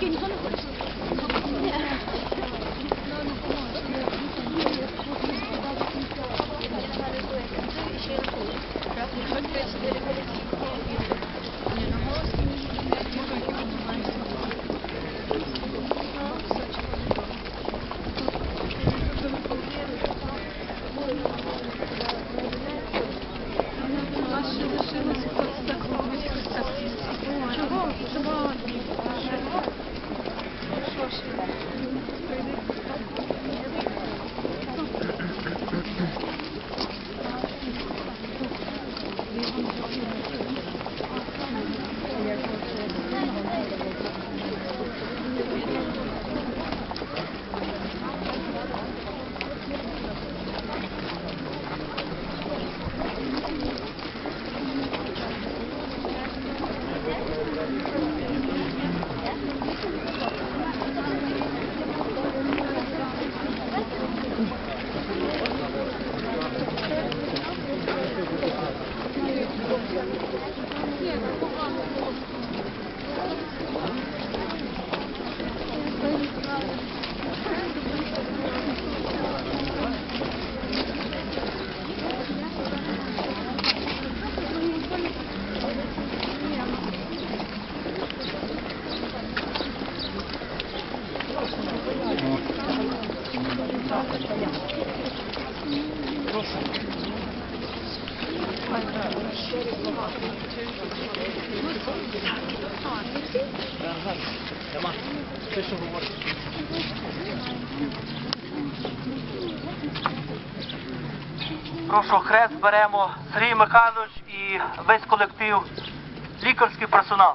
给你做那回事。Прошу хрест беремо Сергій Михайлович і весь колектив, лікарський персонал.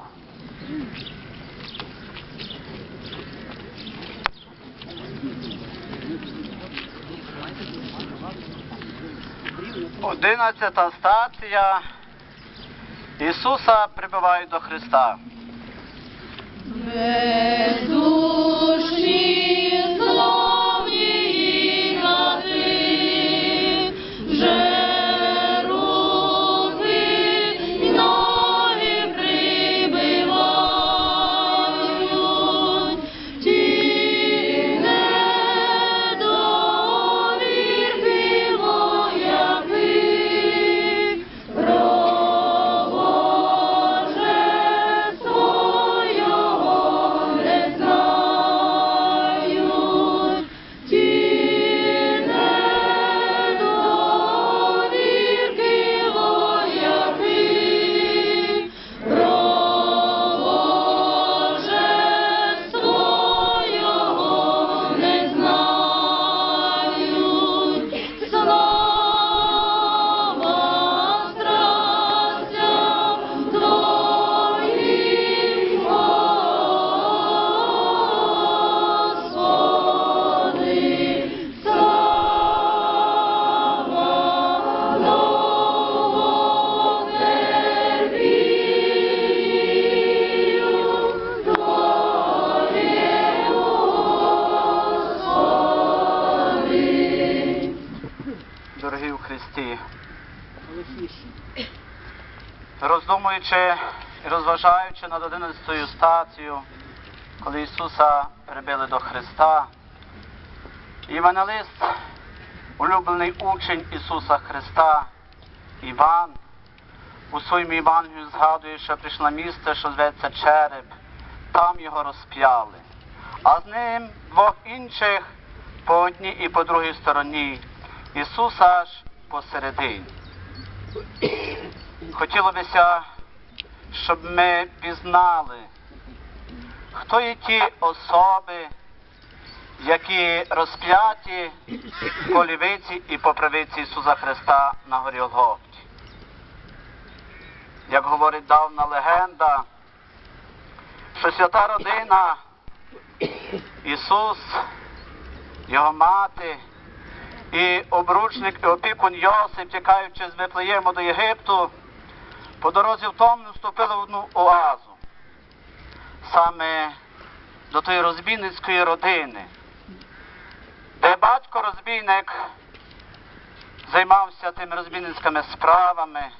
Одинадцята стація. Ісуса прибивають до Христа. Роздумуючи і розважаючи над 11 стацією, коли Ісуса прибили до Христа, Івангелист, улюблений учень Ісуса Христа, Іван, у своєму Євангелію згадує, що прийшло місце, що зветься Череп, там його розп'яли, а з ним двох інших по одній і по другій стороні. Ісуса ж посередині. Хотілося, щоб ми пізнали, хто є ті особи, які розп'яті по лівиці і по правиці Ісуса Христа на горі Голгофті. Як говорить давна легенда, що свята родина Ісус, Його мати, і обручник і опікун Йосип, тікаючи з Вифлеєму до Єгипту, по дорозі в тому вступили в одну оазу, саме до тої розбійницької родини, де батько розбійник займався тими розбійницькими справами,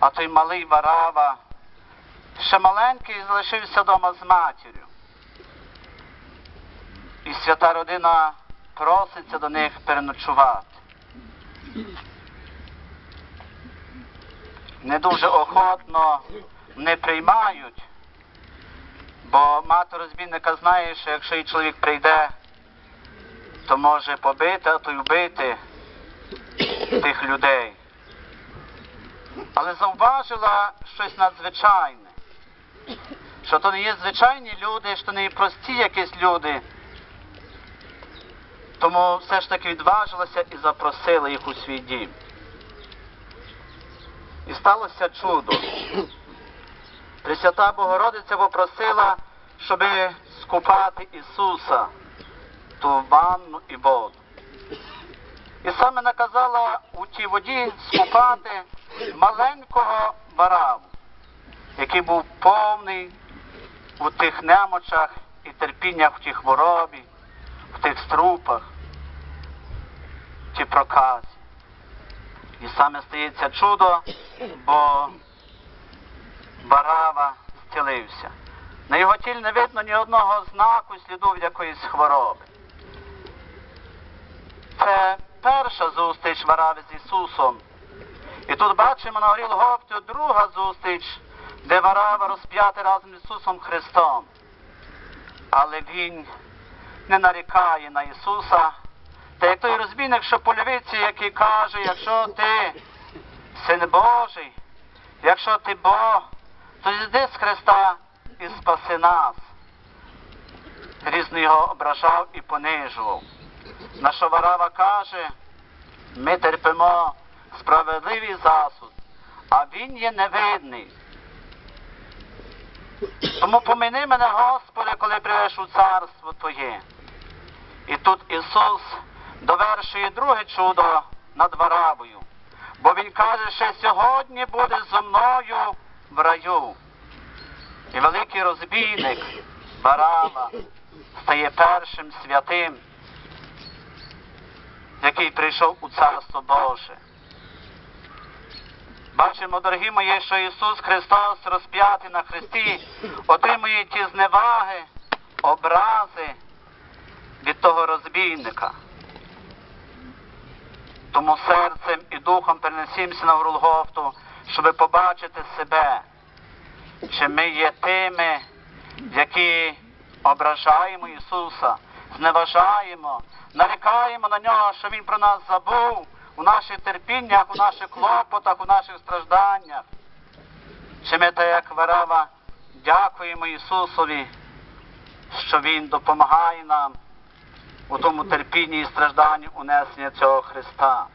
а той малий Варава ще маленький залишився вдома з матір'ю. І свята родина проситься до них переночувати. Не дуже охотно не приймають, бо мати розбійника знає, що якщо і чоловік прийде, то може побити, а то й вбити тих людей. Але зауважила щось надзвичайне, що то не є звичайні люди, що не є прості якісь люди. Тому все ж таки відважилася і запросила їх у свій дім. І сталося чудо. Пресвята Богородиця попросила, щоб скупати Ісуса ту ванну і воду. І саме наказала у тій воді скупати маленького бараву, який був повний у тих немочах і терпіннях в тій хворобі, в тих струпах, в тій проказі. І саме стається чудо, бо барава зцілився. На його тілі не видно ні одного знаку сліду якоїсь хвороби. Це перша зустріч Варави з Ісусом. І тут бачимо на горі Голгофті друга зустріч, де Варава розп'ятий разом з Ісусом Христом. Але Він не нарікає на Ісуса. Та як той розбійник, що по лівиці, який каже, якщо ти син Божий, якщо ти Бог, то зійди з Христа і спаси нас. Різно його ображав і понижував. Наша Варава каже, ми терпимо справедливий засуд, а він є невидний. Тому помини мене, Господи, коли прийдеш у царство Твоє. І тут Ісус довершує друге чудо над Варавою, бо Він каже, що сьогодні буде зо мною в раю. І великий розбійник Варава стає першим святим, який прийшов у Царство Боже. Бачимо, дорогі мої, що Ісус Христос розп'ятий на Христі, отримує ті зневаги, образи від того розбійника. Тому серцем і духом перенесімося на Голгофту, щоб побачити себе, чи ми є тими, які ображаємо Ісуса, зневажаємо, нарікаємо на нього, що Він про нас забув у наших терпіннях, у наших клопотах, у наших стражданнях. Чи ми так як Варава дякуємо Ісусові, що Він допомагає нам у тому терпінні і стражданні унесення цього Христа.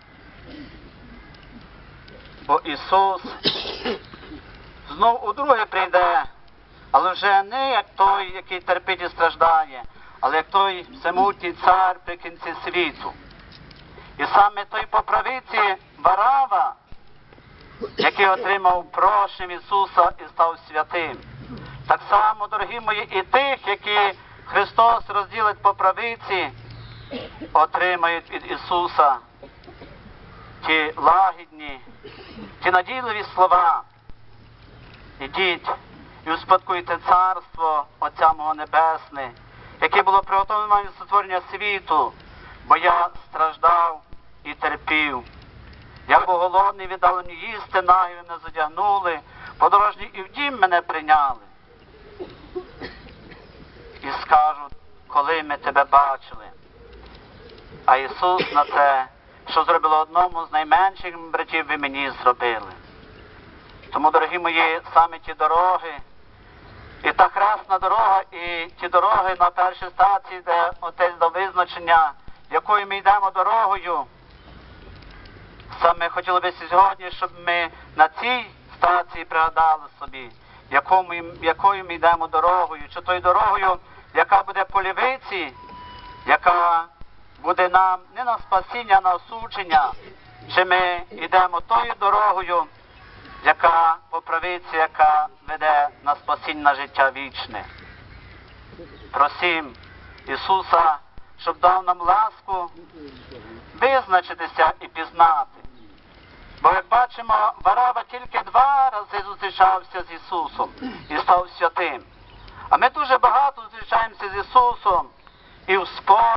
Бо Ісус знов удруге прийде, але вже не як той, який терпить і страждає, але як той всемутній цар при кінці світу. І саме той по правиці Варава, який отримав прошення Ісуса і став святим. Так само, дорогі мої, і тих, які Христос розділить по правиці, отримають від Ісуса ті лагідні, ті надійливі слова. Ідіть і успадкуйте царство Отця мого Небесне, яке було від сотворення світу, бо я страждав і терпів. Я був голодний, віддали мені їсти, нагі мене задягнули, подорожні і в дім мене прийняли. І скажуть, коли ми тебе бачили. А Ісус на те, що зробило одному з найменших братів, ви мені зробили. Тому, дорогі мої, саме ті дороги, і та хресна дорога, і ті дороги на першій стації, де отець дав визначення, якою ми йдемо дорогою. Саме хотіли би сьогодні, щоб ми на цій стації пригадали собі, яку ми, якою ми йдемо дорогою, чи тою дорогою, яка буде по лівиці, яка буде нам не на спасіння, а на осудження, чи ми йдемо тою дорогою, яка по правиці, яка веде на спасіння на життя вічне. Просім Ісуса, щоб дав нам ласку визначитися і пізнати. Бо як бачимо, Варава тільки два рази зустрічався з Ісусом і став святим. А ми дуже багато зустрічаємося з Ісусом і в спорі.